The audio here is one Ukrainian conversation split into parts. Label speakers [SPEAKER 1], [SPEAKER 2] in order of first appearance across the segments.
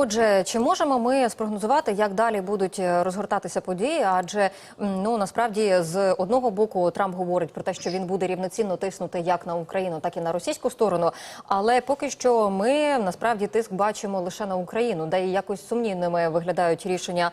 [SPEAKER 1] Отже, чи можемо ми спрогнозувати, як далі будуть е, розгортатися події? Адже ну насправді з одного боку Трамп говорить про те, що він буде рівноцінно тиснути як на Україну, так і на російську сторону. Але поки що ми насправді тиск бачимо лише на Україну, де якось сумнівними виглядають рішення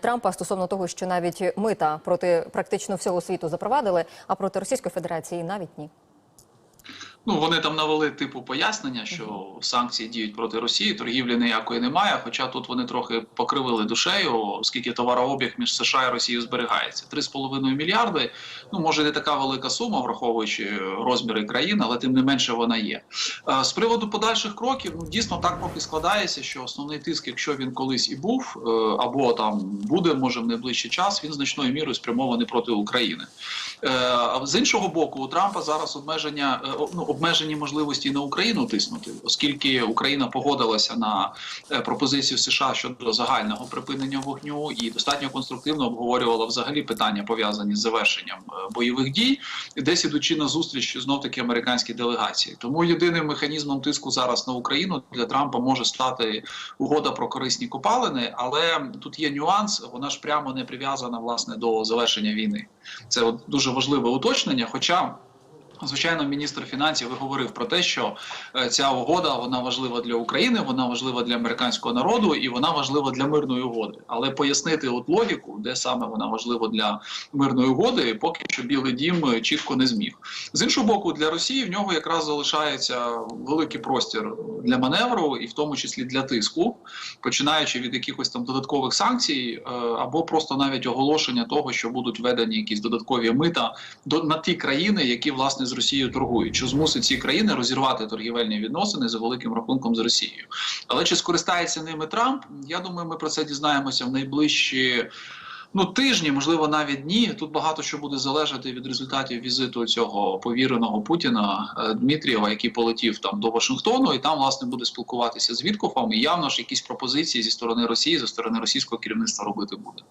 [SPEAKER 1] Трампа стосовно того, що навіть мита проти практично всього світу запровадили, а проти Російської Федерації навіть ні.
[SPEAKER 2] Ну, вони там навели типу пояснення, що санкції діють проти Росії, торгівлі ніякої немає. Хоча тут вони трохи покривили душею, оскільки товарообіг між США і Росією зберігається. 3,5 мільярди. Ну може не така велика сума, враховуючи розміри країн, але тим не менше вона є. Е, З приводу подальших кроків, ну дійсно так поки складається, що основний тиск, якщо він колись і був, е, або там буде, може в найближчий час, він значною мірою спрямований проти України. Е, з іншого боку, у Трампа зараз обмеження ну, обмежені можливості на Україну тиснути, оскільки Україна погодилася на е, пропозицію США щодо загального припинення вогню і достатньо конструктивно обговорювала взагалі питання пов'язані з завершенням е, бойових дій, десь ідучи на зустріч знов таки американській делегації. Тому єдиним механізмом тиску зараз на Україну для Трампа може стати угода про корисні копалини, але тут є нюанс, вона ж прямо не прив'язана власне до завершення війни. Це дуже важливе уточнення. Хоча, звичайно, міністр фінансів говорив про те, що е, ця угода вона важлива для України, вона важлива для американського народу і вона важлива для мирної угоди. Але пояснити от логіку, де саме вона важлива для мирної угоди, поки що Білий Дім е, чітко не зміг. З іншого боку, для Росії в нього якраз залишається великий простір для маневру, і в тому числі для тиску, починаючи від якихось там додаткових санкцій, е, або просто навіть оголошення того, що будуть введені якісь додаткові мита на ті країни, які власне з Росією торгують, що змусить ці країни розірвати торгівельні відносини за великим рахунком з Росією. Але чи скористається ними Трамп? Я думаю, ми про це дізнаємося в найближчі. Ну, тижні, можливо, навіть дні. Тут багато що буде залежати від результатів візиту цього повіреного Путіна е, Дмитрієва, який полетів там до Вашингтону, і там власне буде спілкуватися з Віткофом. І явно ж якісь пропозиції зі сторони Росії, зі сторони російського керівництва робити буде.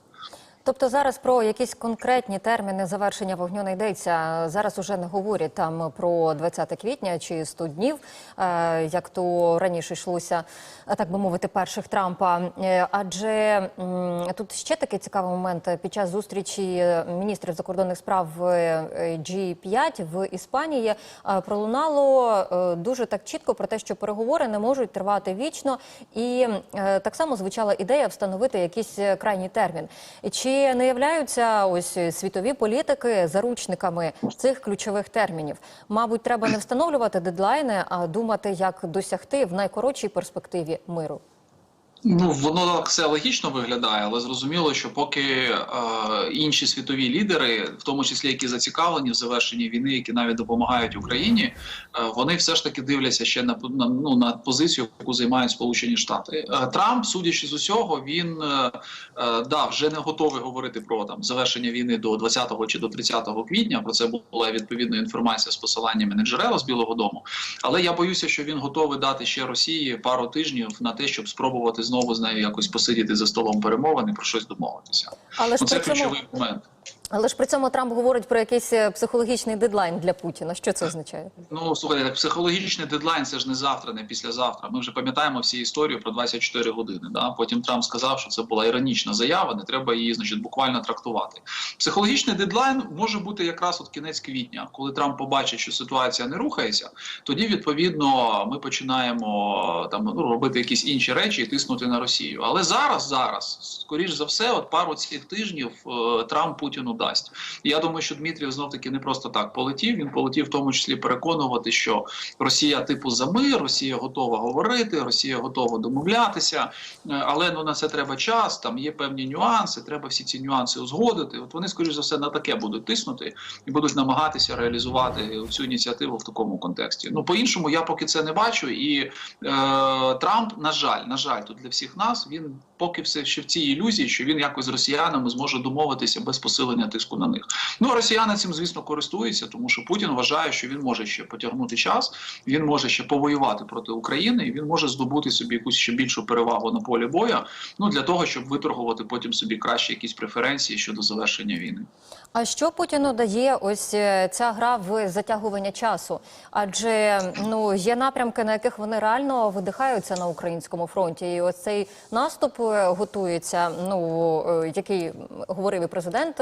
[SPEAKER 1] Тобто зараз про якісь конкретні терміни завершення вогню не йдеться. Зараз уже не говорять там про 20 квітня чи 100 днів, е, як то раніше йшлося, так би мовити, перших Трампа. Е, Адже тут ще такий цікавий момент під час зустрічі міністрів закордонних справ е, G5 в Іспанії пролунало дуже так чітко про те, що переговори не можуть тривати вічно, і так само звучала ідея встановити якийсь крайній термін. Чи не являються ось світові політики заручниками цих ключових термінів? Мабуть, треба не встановлювати дедлайни, а думати, як досягти в найкоротшій перспективі миру.
[SPEAKER 2] Ну воно так все логічно виглядає, але зрозуміло, що поки е, інші світові лідери, в тому числі які зацікавлені в завершенні війни, які навіть допомагають Україні, е, вони все ж таки дивляться ще на, на ну на позицію, яку займають Сполучені Штати. Е, Трамп, судячи з усього, він е, е, да вже не готовий говорити про там завершення війни до 20 чи до 30 квітня. Про це була відповідна інформація з посиланнями на джерела з Білого Дому. Але я боюся, що він готовий дати ще Росії пару тижнів на те, щоб спробувати знову з нею якось посидіти за столом перемовини про щось домовитися.
[SPEAKER 1] Але
[SPEAKER 2] Ну, це
[SPEAKER 1] цьому,
[SPEAKER 2] ключовий момент.
[SPEAKER 1] Але ж при цьому Трамп говорить про якийсь е, психологічний дедлайн для Путіна. Що це означає?
[SPEAKER 2] Ну слухайте, так психологічний дедлайн це ж не завтра, не післязавтра. Ми вже пам'ятаємо всі історію про 24 години. Да? Потім Трамп сказав, що це була іронічна заява, не треба її, значить, буквально трактувати. Психологічний дедлайн може бути якраз от кінець квітня, коли Трамп побачить, що ситуація не рухається. Тоді відповідно ми починаємо там ну, робити якісь інші речі і тиснути на Росію. Але зараз, зараз, скоріш за все, от пару цих тижнів е, Трамп Путіну дасть. Я думаю, що Дмитрів знов таки не просто так полетів. Він полетів в тому числі переконувати, що Росія типу за мир, Росія готова говорити, Росія готова домовлятися. Е, Але ну на це треба час. Там є певні нюанси. Треба всі ці нюанси узгодити. От вони, скоріш за все, на таке будуть тиснути і будуть намагатися реалізувати цю ініціативу в такому контексті. Ну по іншому, я поки це не бачу. І е, Трамп, на жаль, на жаль, тут для всіх нас він поки все ще в цій ілюзії, що він якось з росіянами зможе домовитися без посилення тиску на них. Ну росіяни цим, звісно, користуються, тому що Путін вважає, що він може ще потягнути час, він може ще повоювати проти України, і він може здобути собі якусь ще більшу перевагу на полі бою. Ну для того, щоб виторгувати потім собі кращі якісь преференції щодо завершення війни.
[SPEAKER 1] А що Путіну дає ось е, ця гра в затягування часу? Адже ну є напрямки, на яких вони реально видихаються на українському фронті, і ось цей наступ е, готується. Ну е, який говорив і президент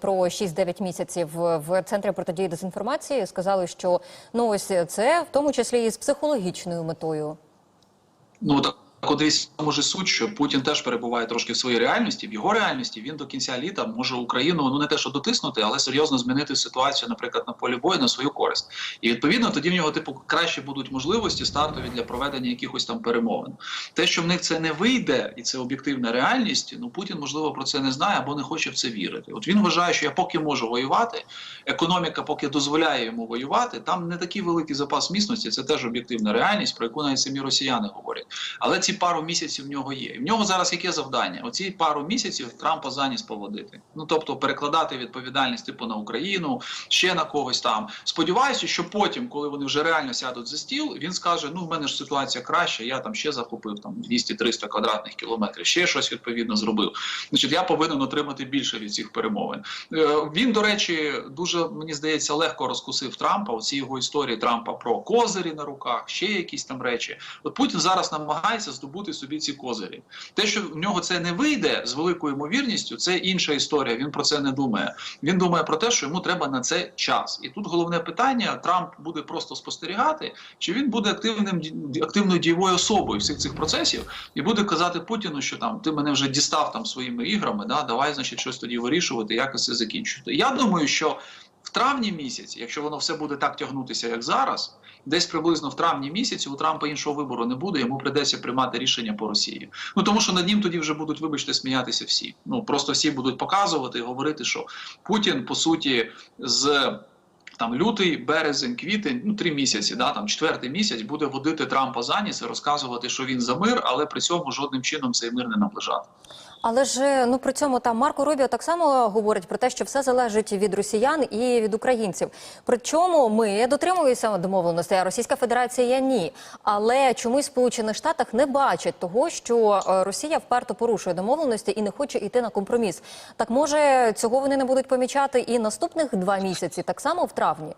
[SPEAKER 1] про 6-9 місяців в центрі протидії дезінформації. Сказали, що ну ось це в тому числі і з психологічною метою.
[SPEAKER 2] Ну так. Тому ж суть, що Путін теж перебуває трошки в своїй реальності. В його реальності він до кінця літа може Україну ну не те, що дотиснути, але серйозно змінити ситуацію, наприклад, на полі бою на свою користь. І відповідно тоді в нього типу краще будуть можливості стартові для проведення якихось там перемовин. Те, що в них це не вийде, і це об'єктивна реальність. Ну Путін можливо про це не знає або не хоче в це вірити. От він вважає, що я поки можу воювати, економіка поки дозволяє йому воювати. Там не такий великий запас міцності. Це теж об'єктивна реальність, про яку навіть самі росіяни говорять. Але ці пару місяців в нього є. І в нього зараз яке завдання? Оці пару місяців Трампа заніс поводити. Ну тобто перекладати відповідальність типу на Україну, ще на когось там. Сподіваюся, що потім, коли вони вже реально сядуть за стіл, він скаже: ну в мене ж ситуація краща, я там ще захопив там 200-300 квадратних кілометрів, ще щось відповідно зробив. Значить, я повинен отримати більше від цих перемовин. Е, Він, до речі, дуже мені здається легко розкусив Трампа. Оці його історії Трампа про козирі на руках, ще якісь там речі. От Путін зараз намагається здобути собі ці козирі. Те, що в нього це не вийде з великою ймовірністю, це інша історія. Він про це не думає. Він думає про те, що йому треба на це час. І тут головне питання: Трамп буде просто спостерігати, чи він буде активним активною дієвою особою всіх цих процесів, і буде казати Путіну, що там ти мене вже дістав там своїми іграми. Да, давай, значить, щось тоді вирішувати, як це закінчувати. Я думаю, що в травні місяці, якщо воно все буде так тягнутися, як зараз, десь приблизно в травні місяці у Трампа іншого вибору не буде. Йому придеться приймати рішення по Росії. Ну тому що над ним тоді вже будуть, вибачте, сміятися всі. Ну просто всі будуть показувати і говорити, що Путін по суті з. Там лютий, березень, квітень, ну три місяці, да там четвертий місяць буде водити Трампа за ніс і розказувати, що він за мир, але при цьому жодним чином цей мир не наближати.
[SPEAKER 1] Але ж ну при цьому там Марко Рубіо так само говорить про те, що все залежить від росіян і від українців. Причому ми дотримуємося домовленостей, а Російська Федерація ні. Але чомусь Сполучених Штатах не бачать того, що е, Росія вперто порушує домовленості і не хоче йти на компроміс. Так може цього вони не будуть помічати і наступних два місяці, так само в травні.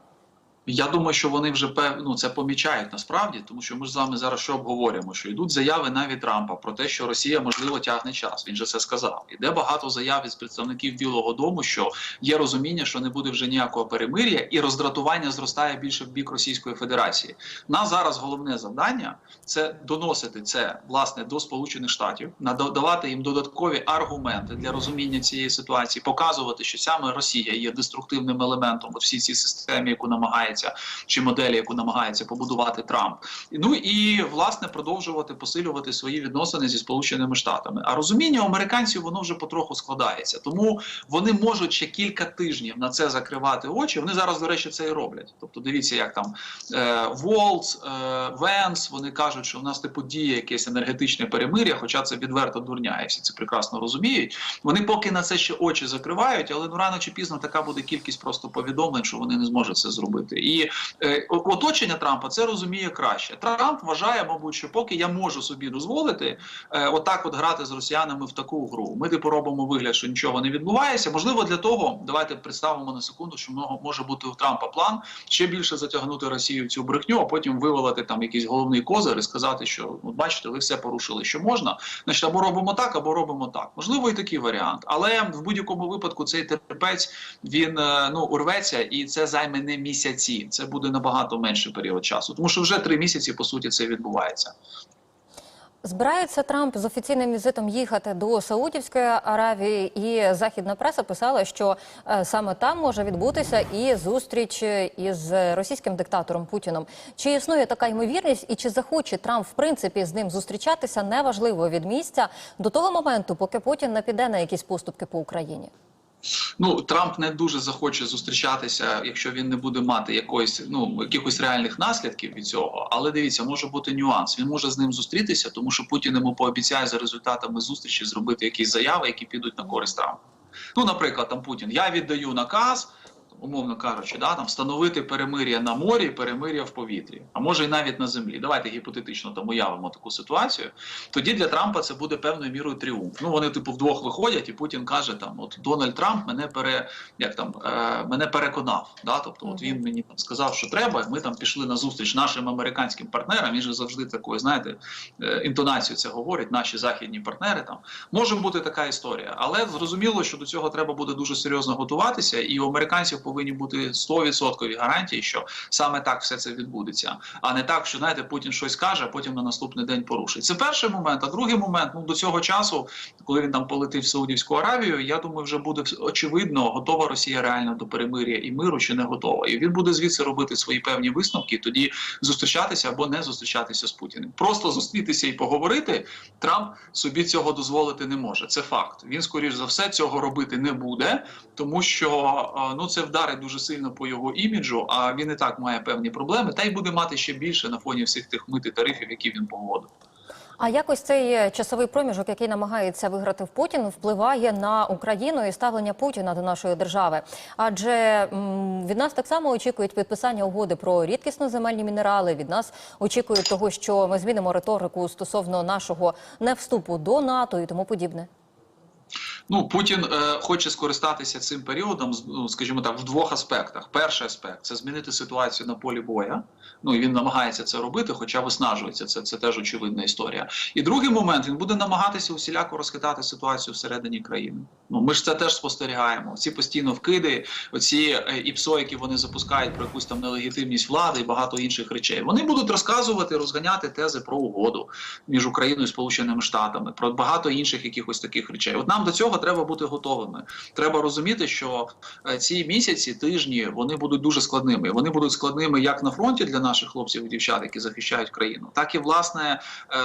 [SPEAKER 2] Я думаю, що вони вже ну, це помічають насправді, тому що ми ж з вами зараз що обговорюємо, що йдуть заяви навіть Трампа про те, що Росія можливо тягне час. Він же це сказав. Іде багато заяв від представників Білого Дому, що є розуміння, що не буде вже ніякого перемир'я, і роздратування зростає більше в бік Російської Федерації. На зараз головне завдання це доносити це власне до Сполучених Штатів, надавати їм додаткові аргументи для розуміння цієї ситуації, показувати, що саме Росія є деструктивним елементом у всій цій системі, яку намагається чи моделі, яку намагається побудувати Трамп. Ну і власне продовжувати посилювати свої відносини зі Сполученими Штатами. А розуміння американців воно вже потроху складається, тому вони можуть ще кілька тижнів на це закривати очі. Вони зараз, до речі, це і роблять. Тобто, дивіться, як там Волц, е, Венс, вони кажуть, що у нас типу діє якесь енергетичне перемир'я, хоча це відверто дурня, і всі це прекрасно розуміють. Вони поки на це ще очі закривають, але ну рано чи пізно така буде кількість просто повідомлень, що вони не зможуть це зробити. І е, оточення Трампа це розуміє краще. Трамп вважає, мабуть, що поки я можу собі дозволити е, отак, от грати з росіянами в таку гру. Ми типу робимо вигляд, що нічого не відбувається. Можливо, для того давайте представимо на секунду, що може бути у Трампа план ще більше затягнути Росію в цю брехню, а потім вивалити там якийсь головний козир і сказати, що от бачите, ви все порушили, що можна. Значить, або робимо так, або робимо так. Можливо, і такий варіант. Але в будь-якому випадку цей терпець він е, ну урветься, і це займе не місяці. Це буде набагато менший період часу, тому що вже три місяці по суті це відбувається.
[SPEAKER 1] Збирається Трамп з офіційним візитом їхати до Саудівської Аравії, і західна преса писала, що е, саме там може відбутися і зустріч із російським диктатором Путіном. Чи існує така ймовірність, і чи захоче Трамп в принципі з ним зустрічатися, неважливо від місця до того моменту, поки Путін не піде на якісь поступки по Україні?
[SPEAKER 2] Ну Трамп не дуже захоче зустрічатися, якщо він не буде мати якоїсь ну якихось реальних наслідків від цього. Але дивіться, може бути нюанс. Він може з ним зустрітися, тому що Путін йому пообіцяє за результатами зустрічі зробити якісь заяви, які підуть на користь Трампа. Ну, наприклад, там Путін, я віддаю наказ. Умовно кажучи, да, там встановити перемир'я на морі, перемир'я в повітрі, а може і навіть на землі. Давайте гіпотетично там уявимо таку ситуацію. Тоді для Трампа це буде певною мірою тріумф. Ну вони типу вдвох виходять, і Путін каже: там от Дональд Трамп мене пере як там е, мене переконав. Да? Тобто, от він мені там сказав, що треба. Ми там пішли на зустріч нашим американським партнерам. Він же завжди такою, знаєте, е, інтонацією це говорить. Наші західні партнери там може бути така історія, але зрозуміло, що до цього треба буде дуже серйозно готуватися, і у американців повинні бути 100% гарантії, що саме так все це відбудеться, а не так, що знаєте, Путін щось каже, а потім на наступний день порушить. Це перший момент. А другий момент, ну до цього часу, коли він там полетить в Саудівську Аравію, я думаю, вже буде очевидно, готова Росія реально до перемир'я і миру чи не готова. І він буде звідси робити свої певні висновки, тоді зустрічатися або не зустрічатися з Путіним. Просто зустрітися і поговорити. Трамп собі цього дозволити не може. Це факт. Він, скоріш за все, цього робити не буде, тому що е, ну це вдарить дуже сильно по його іміджу. А він і так має певні проблеми, та й буде мати ще більше на фоні всіх тих мит і тарифів, які він погодив.
[SPEAKER 1] А якось цей часовий проміжок, який намагається виграти в Путін, впливає на Україну і ставлення Путіна до нашої держави. Адже від нас так само очікують підписання угоди про рідкісно земельні мінерали. Від нас очікують того, що ми змінимо риторику стосовно нашого невступу до НАТО і тому подібне.
[SPEAKER 2] Ну Путін е, хоче скористатися цим періодом, ну, скажімо так, в двох аспектах. Перший аспект це змінити ситуацію на полі боя. Ну і він намагається це робити, хоча виснажується. Це, це теж очевидна історія. І другий момент він буде намагатися усіляко розхитати ситуацію всередині країни. Ну ми ж це теж спостерігаємо. Ці постійно вкиди, оці е, ІПСО, які вони запускають про якусь там нелегітимність влади і багато інших речей. Вони будуть розказувати, розганяти тези про угоду між Україною і Сполученими Штатами, про багато інших якихось таких речей. От нам до цього треба бути готовими. Треба розуміти, що е, ці місяці, тижні вони будуть дуже складними. Вони будуть складними як на фронті для наших хлопців і дівчат, які захищають країну, так і власне е,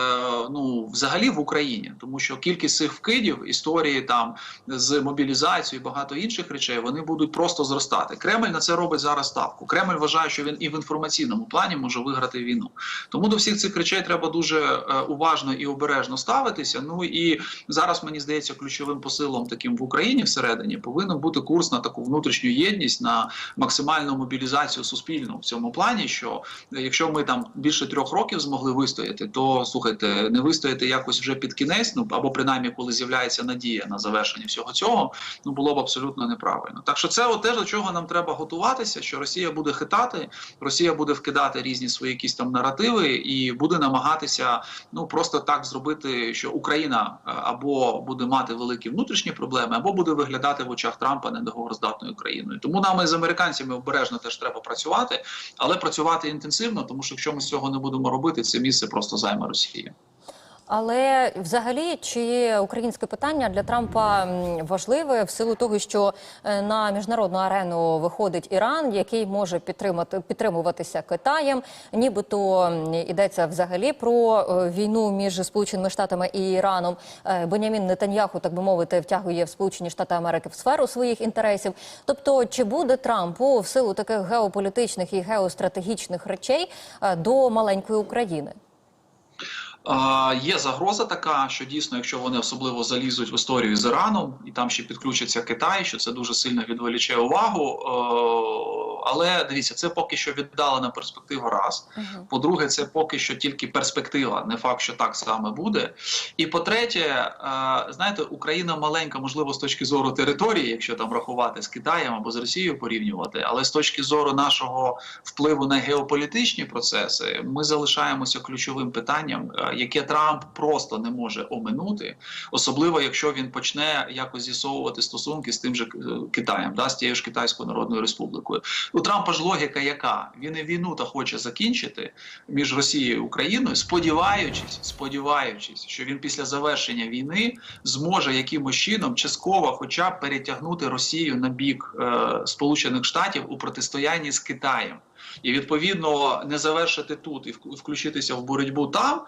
[SPEAKER 2] ну взагалі в Україні, тому що кількість цих вкидів, історії там з мобілізацією, багато інших речей, вони будуть просто зростати. Кремль на це робить зараз ставку. Кремль вважає, що він і в інформаційному плані може виграти війну. Тому до всіх цих речей треба дуже е, уважно і обережно ставитися. Ну і зараз мені здається, ключовим посилом таким в Україні всередині повинен бути курс на таку внутрішню єдність, на максимальну мобілізацію суспільну в цьому плані. Що е, якщо ми там більше трьох років змогли вистояти, то слухайте, не вистояти якось вже під кінець, ну або принаймні, коли з'являється надія на завершення всього цього, ну було б абсолютно неправильно. Так що це те, до чого нам треба готуватися, що Росія буде хитати, Росія буде вкидати різні свої якісь там наративи і буде намагатися ну просто так зробити, що Україна е, або буде мати великі внутрішні проблеми, або буде виглядати в очах Трампа недоговороздатною країною. Тому нам із американцями обережно теж треба працювати, але працювати інтенсивно, тому що якщо ми цього не будемо робити, це місце просто займе Росія.
[SPEAKER 1] Але взагалі, чи українське питання для Трампа важливе в силу того, що е, на міжнародну арену виходить Іран, який може підтримати підтримуватися Китаєм, нібито йдеться взагалі про е, війну між Сполученими Штатами і Іраном. Е, Бенямін Нетаньяху, так би мовити, втягує в Сполучені Штати Америки в сферу своїх інтересів. Тобто, чи буде Трампу в силу таких геополітичних і геостратегічних речей до маленької України?
[SPEAKER 2] Є загроза така, що дійсно, якщо вони особливо залізуть в історію з Іраном, і там ще підключиться Китай, що це дуже сильно відволіче увагу. Е, Але дивіться, це поки що віддалена перспектива. Раз по-друге, це поки що тільки перспектива, не факт, що так саме буде. І по-третє, е, знаєте, Україна маленька, можливо, з точки зору території, якщо там рахувати з Китаєм або з Росією порівнювати, але з точки зору нашого впливу на геополітичні процеси, ми залишаємося ключовим питанням, е, яке Трамп просто не може оминути, особливо якщо він почне якось з'ясовувати стосунки з тим же е, Китаєм, да, з тією ж Китайською Народною Республікою. У Трампа ж логіка яка? Він і війну та хоче закінчити між Росією і Україною, сподіваючись, сподіваючись, що він після завершення війни зможе якимось чином частково, хоча б перетягнути Росію на бік е, Сполучених Штатів у протистоянні з Китаєм, і відповідно не завершити тут і вк- включитися в боротьбу там.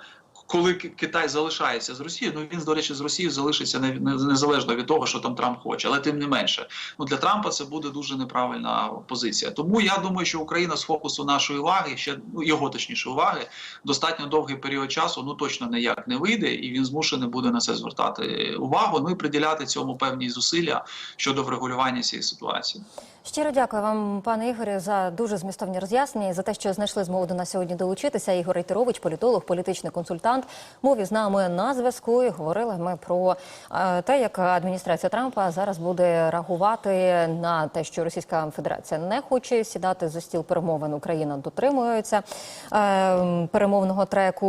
[SPEAKER 2] Коли Китай залишається з Росією, ну він до речі з Росією залишиться не, не- незалежно від того, що там Трамп хоче, але тим не менше, ну для Трампа це буде дуже неправильна позиція. Тому я думаю, що Україна з фокусу нашої уваги, ще ну його точніше уваги, достатньо довгий період часу, ну точно ніяк не вийде, і він змушений буде на це звертати увагу. Ну і приділяти цьому певні зусилля щодо врегулювання цієї ситуації.
[SPEAKER 1] Щиро дякую вам, пане Ігорі, за дуже змістовні роз'яснення за те, що знайшли змогу до нас сьогодні долучитися. Ігор Рейтерович, політолог, політичний консультант, мов із нами на зв'язку. І говорили ми про е, те, як адміністрація Трампа зараз буде реагувати на те, що Російська Федерація не хоче сідати за стіл перемовин. Україна дотримується е, перемовного треку.